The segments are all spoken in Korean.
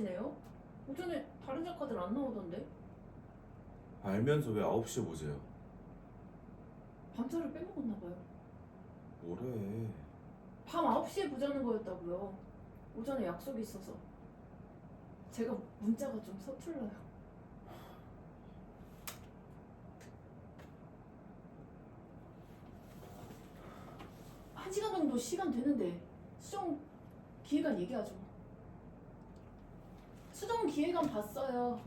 하시네요. 오전에 다른 작가들 안 나오던데. 알면서 왜 9시에 보세요? 밤차를 빼먹었나 봐요. 뭐래? 밤 9시에 보자는 거였다고요. 오전에 약속이 있어서. 제가 문자가 좀 서툴러요. 한 시간 정도 시간 되는데 수정 기획안 얘기하죠. 수정 기획안 봤어요.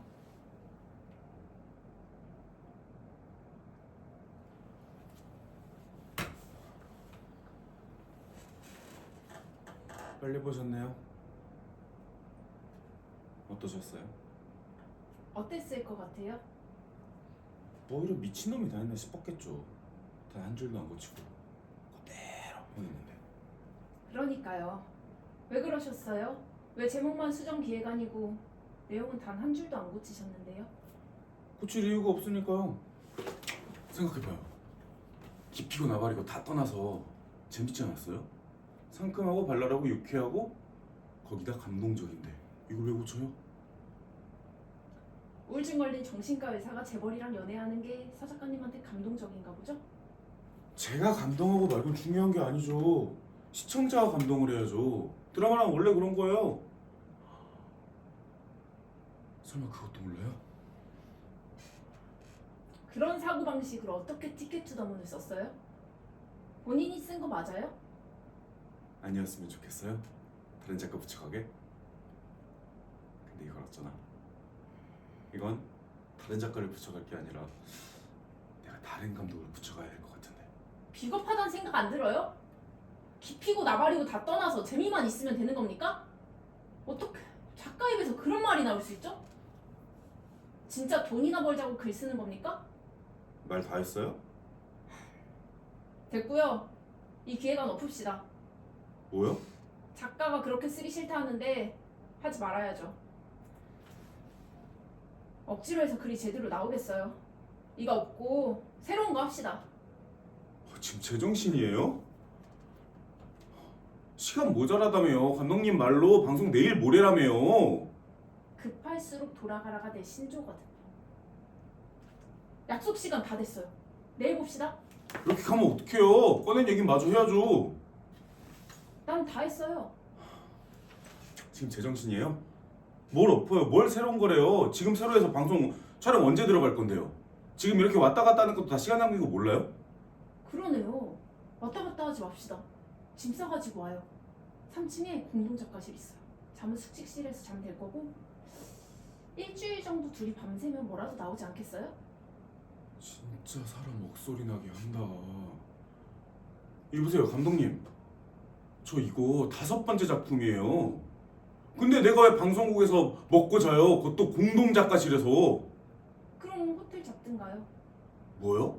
빨리 보셨네요. 어떠셨어요? 어땠을 것 같아요? 뭐 이런 미친놈이 다 했나 싶었겠죠. 단 한 줄도 안 고치고 그대로 해냈는데 그러니까요. 왜 그러셨어요? 왜 제목만 수정 기획안이고 내용은 단 한 줄도 안 고치셨는데요? 고칠 이유가 없으니까요. 생각해봐요. 깊이고 나발이고 다 떠나서 재밌지 않았어요? 상큼하고 발랄하고 유쾌하고 거기다 감동적인데 이걸 왜 고쳐요? 우울증 걸린 정신과 의사가 재벌이랑 연애하는 게 서 작가님한테 감동적인가 보죠? 제가 감동하고 말곤 중요한 게 아니죠. 시청자가 감동을 해야죠. 드라마는 원래 그런 거예요. 설마 그것도 몰라요? 그런 사고방식으로 어떻게 티켓 투더문을 썼어요? 본인이 쓴 거 맞아요? 아니었으면 좋겠어요. 다른 작가 붙여가게. 근데 이걸 어쩌나? 이건 다른 작가를 붙여갈 게 아니라 내가 다른 감독을 붙여가야 할 것 같은데. 비겁하다는 생각 안 들어요? 깊이고 나발이고 다 떠나서 재미만 있으면 되는 겁니까? 어떻게 작가 입에서 그런 말이 나올 수 있죠? 진짜 돈이나 벌자고 글 쓰는 겁니까? 말 다 했어요? 됐고요. 이 기획안 엎읍시다. 뭐요? 작가가 그렇게 쓰기 싫다 하는데 하지 말아야죠. 억지로 해서 글이 제대로 나오겠어요. 이거 없고 새로운 거 합시다. 어, 지금 제정신이에요? 시간 모자라다며요. 감독님 말로 방송 내일 모레라며요. 급할수록 돌아가라가 내 신조거든. 약속 시간 다 됐어요. 내일 봅시다. 이렇게 가면 어떡해요? 꺼낸 얘기 마저 해야죠. 난 다 했어요. 지금 제정신이에요? 뭘 엎어요? 뭘 새로운 거래요? 지금 새로 해서 방송 촬영 언제 들어갈 건데요? 지금 이렇게 왔다 갔다 하는 것도 다 시간 낭비고 몰라요? 그러네요. 왔다 갔다 하지 맙시다. 짐 싸가지고 와요. 3층에 공동 작가실 있어요. 잠은 숙직실에서 잠될 거고 일주일 정도 둘이 밤새면 뭐라도 나오지 않겠어요? 진짜 사람 목소리 나게 한다. 이보세요, 감독님. 저 이거 다섯 번째 작품이에요. 근데 내가 왜 방송국에서 먹고 자요? 그것도 공동 작가실에서. 그럼 호텔 잡든가요. 뭐요?